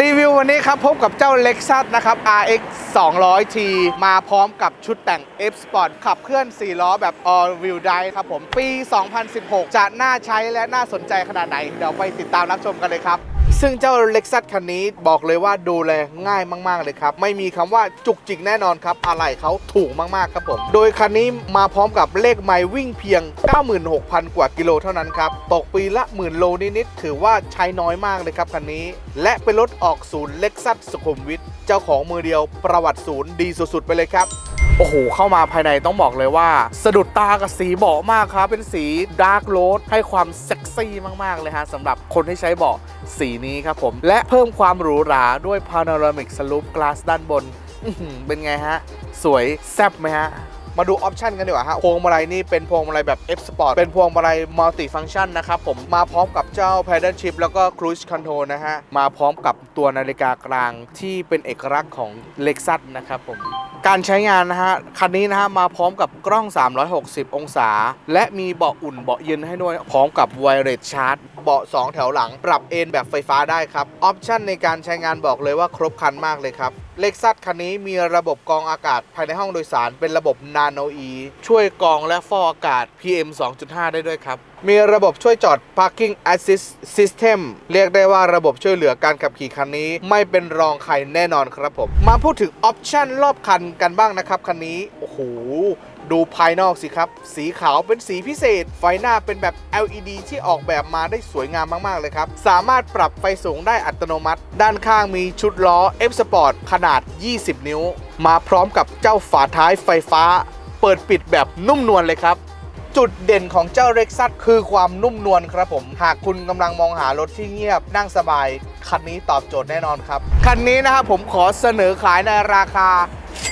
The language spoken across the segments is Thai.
รีวิววันนี้ครับ พบกับเจ้า Lexus นะครับ RX 200T มาพร้อมกับชุดแต่ง F Sport ขับเคลื่อน 4 ล้อแบบ All Wheel Drive ครับผม ปี 2016 จะน่าใช้และน่าสนใจขนาดไหน เดี๋ยวไปติดตามรับชมกันเลยครับ ซึ่งเจ้า Lexus คันนี้บอกเลยว่าดูแลง่ายมาก ๆ เลยครับ ไม่มีคำว่าจุกจิกแน่นอนครับอะไหล่เขาถูกมาก ๆ ครับผม โดยคันนี้มาพร้อมกับเลขไมล์วิ่งเพียง 96,000 กว่ากิโลเท่านั้นครับ ตกปีละหมื่นโลนิด ๆ ถือว่าใช้น้อยมากเลยครับคันนี้ และเป็นรถออกศูนย์ Lexus สุขุมวิทเจ้าของมือเดียวประวัติศูนย์ดีสุด ๆ ไปเลยครับโอ้โห เข้ามาภายในต้องบอกเลยว่า สะดุดตากับสีเบาะมากครับ เป็นสีดาร์กโรสให้ความเซ็ก ซี่มากๆเลยฮะสำหรับคนที่ใช้เบาะสีนี้ครับผม และเพิ่มความหรูหราด้วยพาโนรามิกสลูปกลาสด้านบนเป็นไงฮะ สวยแซ่บไหมฮะ มาดูออปชันกันดีกว่าฮะพวงมาลัยนี่เป็นพวงมาลัยแบบ F Sport เป็นพวงมาลัยมัลติฟัง c t ชันนะครับผมมาพร้อมกับเจ้า Pedal Shift แล้วก็ Cruise Control นะฮะ มาพร้อมกับตัวนาฬิกากลางที่เป็นเอกลักษณ์ของ Lexus นะครับผมการใช้งานนะฮะ คันนี้นะฮะ มาพร้อมกับกล้อง 360 องศา และมีเบาะอุ่นเบาะเย็นให้ด้วย พร้อมกับ Wireless Charge เบาะ 2 แถวหลัง ปรับเอนแบบไฟฟ้าได้ครับ ออปชันในการใช้งานบอกเลยว่าครบครันมากเลยครับเล็กซัสคันนี้มีระบบกรองอากาศภายในห้องโดยสารเป็นระบบ Nano E ช่วยกรองและฟอกอากาศ PM 2.5 ได้ด้วยครับ มีระบบช่วยจอด Parking Assist System เรียกได้ว่าระบบช่วยเหลือการขับขี่คันนี้ ไม่เป็นรองใครแน่นอนครับผม มาพูดถึงออปชันรอบคันกันบ้างนะครับ คันนี้ โอ้โห ดูภายนอกสิครับ สีขาวเป็นสีพิเศษ ไฟหน้าเป็นแบบ LED ที่ออกแบบมาได้สวยงามมาก ๆ เลยครับ สามารถปรับไฟสูงได้อัตโนมัติ ด้านข้างมีชุดล้อ F Sport ขนาดนาด 20 นิ้ว มาพร้อมกับเจ้าฝาท้ายไฟฟ้า เปิดปิดแบบนุ่มนวลเลยครับ จุดเด่นของเจ้าเร็กซัสคือความนุ่มนวลครับผม หากคุณกำลังมองหารถที่เงียบนั่งสบาย คันนี้ตอบโจทย์แน่นอนครับ คันนี้นะครับผมขอเสนอขายในราคา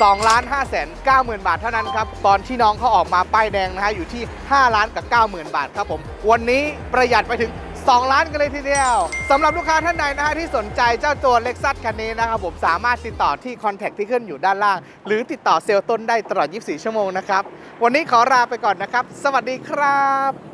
2 5 9 0 0 0 0บาทเท่านั้นครับ ตอนที่น้องเขาออกมาป้ายแดงนะฮะอยู่ที่ 5 ล้านกับ 90,000 บาทครับผม วันนี้ประหยัดไปถึง 2 ล้านกันเลยทีเดียวสำหรับลูกค้าท่านใดนะฮะที่สนใจเจ้าตัวเล็กซัสคันนี้นะครับผมสามารถติดต่อที่คอนแทคที่ขึ้นอยู่ด้านล่าง หรือติดต่อเซลล์ต้นได้ตลอด 24 ชั่วโมงนะครับ วันนี้ขอลาไปก่อนนะครับ สวัสดีครับ